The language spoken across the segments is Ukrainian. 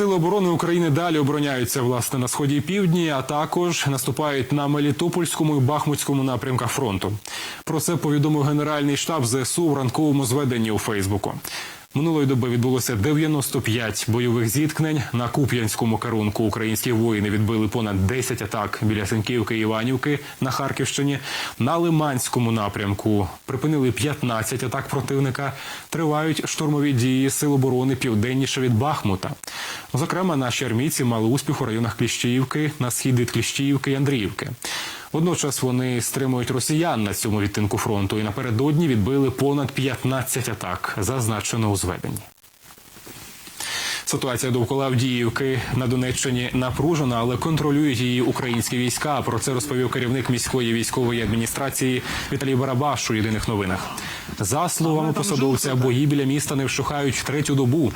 Сили оборони України далі обороняються власне на сході і півдні, а також наступають на Мелітопольському і Бахмутському напрямках фронту. Про це повідомив Генеральний штаб ЗСУ в ранковому зведенні у Фейсбуку. Минулої доби відбулося 95 бойових зіткнень. На Куп'янському керунку українські воїни відбили понад 10 атак біля Сенківки і Іванівки на Харківщині. На Лиманському напрямку припинили 15 атак противника. Тривають штурмові дії сил оборони південніше від Бахмута. Зокрема, наші армійці мали успіх у районах Кліщіївки, на схід від Кліщіївки і Андріївки. Водночас вони стримують росіян на цьому відтинку фронту і напередодні відбили понад 15 атак, зазначено у зведенні. Ситуація довкола Авдіївки на Донеччині напружена, але контролюють її українські війська. Про це розповів керівник міської військової адміністрації Віталій Барабаш у єдиних новинах. За словами посадовця, бої біля міста не вщухають третю добу.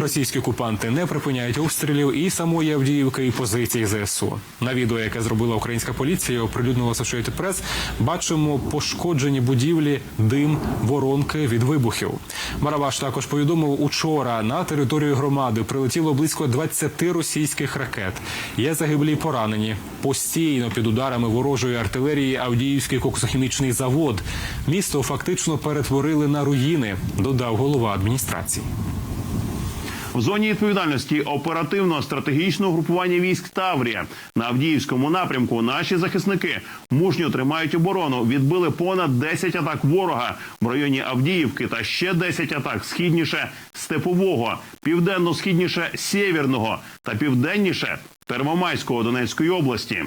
Російські окупанти не припиняють обстрілів і самої Авдіївки, і позицій ЗСУ. На відео, яке зробила українська поліція, оприлюднила Associated Press, бачимо пошкоджені будівлі, дим, воронки від вибухів. Барабаш також повідомив, учора на територію громади прилетіло близько 20 російських ракет. Є загиблі поранені. Постійно під ударами ворожої артилерії Авдіївський коксохімічний завод. Місто фактично перетворили на руїни, додав голова адміністрації. В зоні відповідальності оперативного стратегічного групування військ Таврія на Авдіївському напрямку наші захисники мужньо тримають оборону. Відбили понад 10 атак ворога в районі Авдіївки та ще 10 атак східніше Степового, південно-східніше Сєвєрного та південніше Первомайського Донецької області.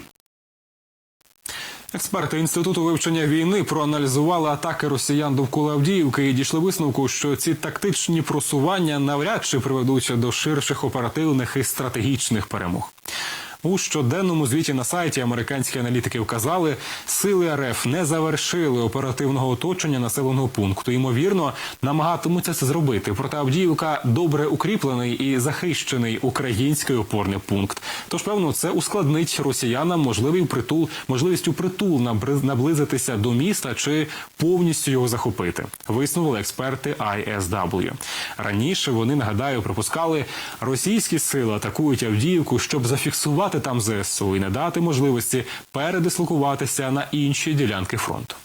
Експерти інституту вивчення війни проаналізували атаки росіян довкола Авдіївки і дійшли висновку, що ці тактичні просування навряд чи приведуть до ширших оперативних і стратегічних перемог. У щоденному звіті на сайті американські аналітики вказали, сили РФ не завершили оперативного оточення населеного пункту. Ймовірно, намагатимуться це зробити. Проте Авдіївка добре укріплений і захищений український опорний пункт. Тож, певно, це ускладнить росіянам можливий притул, можливість у притул наблизитися до міста чи повністю його захопити. Висновили експерти ISW. Раніше вони нагадаю припускали, російські сили атакують Авдіївку, щоб зафіксувати там ЗСУ і не дати можливості передислокуватися на інші ділянки фронту.